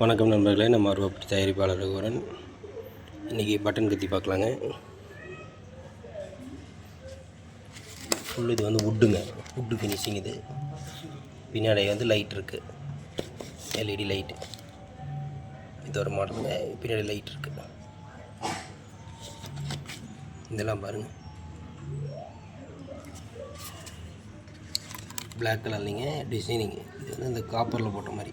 வணக்கம் நண்பர்களே நம்ம அருவப்பட்டி தயாரிப்பாளர் ரகுவரன் இன்றைக்கி பட்டன் கத்தி பார்க்கலாங்க. ஃபுல் இது வந்து வுட்டுங்க வுட்டு ஃபினிஷிங் இது. பின்னாடி வந்து லைட் இருக்குது எல்இடி லைட்டு இது ஒரு மாடலுங்க பின்னாடி லைட் இருக்குது இதெல்லாம் பாருங்கள் பிளாக் கலர்லிங்க டிசைனிங் இது வந்து இந்த காப்பரில் போட்ட மாதிரி.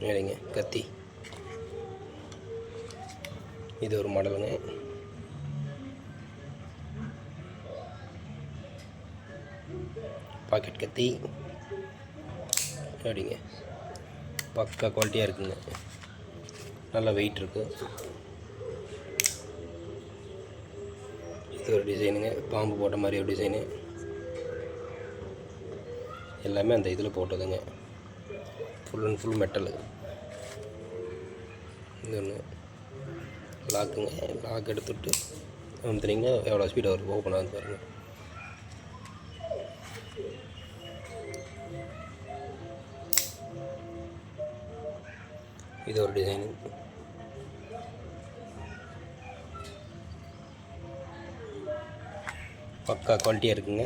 சரிங்க கத்தி. இது ஒரு மாடலுங்க. பாக்கெட் கத்தி. அப்படிங்க பக்கா குவாலிட்டியாக இருக்குங்க. நல்ல வெயிட் இருக்குது இது ஒரு டிசைனுங்க பாம்பு போட்ட மாதிரி ஒரு டிசைனு எல்லாமே அந்த இதில் போட்டதுங்க. ஃபுல் அண்ட் ஃபுல் மெட்டலு இது ஒன்று லாக்குங்க லாக் எடுத்துவிட்டு அமுத்துனீங்கன்னா எவ்வளோ ஸ்பீடாக வருது ஓப்பன் ஆகுது பாருங்கள் இது ஒரு டிசைனு பக்கா குவாலிட்டியாக இருக்குங்க.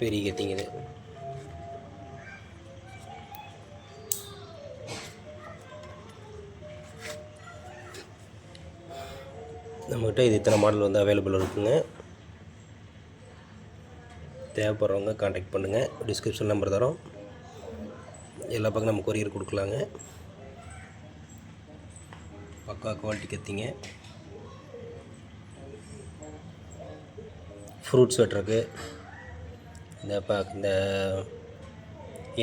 பெரிய கத்திங்க இது. நம்மக்கிட்ட இது இத்தனை மாடல் வந்து அவைலபிள் இருக்குங்க. தேவைப்படுறவங்க காண்டாக்ட் பண்ணுங்கள் டிஸ்கிரிப்ஷன் நம்பர் தரோம். எல்லா பக்கம் நம்ம கொரியர் கொடுக்கலாங்க. பக்கா குவாலிட்டி கத்திங்க ஃப்ரூட்ஸ் வெட்டுறக்கு இந்த ப இந்த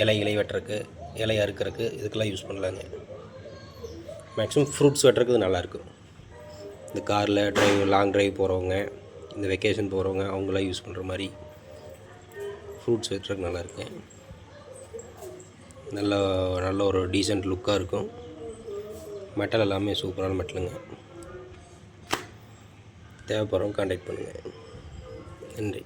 இலை இலை வெட்டுறக்கு இலை அறுக்கிறதுக்கு இதுக்கெல்லாம் யூஸ் பண்ணலாங்க. மேக்ஸிமம் ஃப்ரூட்ஸ் வெட்டுறதுக்கு இது நல்லாயிருக்கும் இந்த காரில் ட்ரைவ் லாங் ட்ரைவ் போகிறவங்க இந்த வெக்கேஷன் போகிறவங்க அவங்களாம் யூஸ் பண்ணுற மாதிரி ஃப்ரூட்ஸ் வெட்டுறதுக்கு நல்லாயிருக்கு நல்ல நல்ல ஒரு டீசெண்ட் லுக்காக இருக்கும். மெட்டல் எல்லாமே சூப்பரான மெட்டலுங்க. தேவைப்படுறவங்க காண்டாக்ட் பண்ணுங்கள் நன்றி.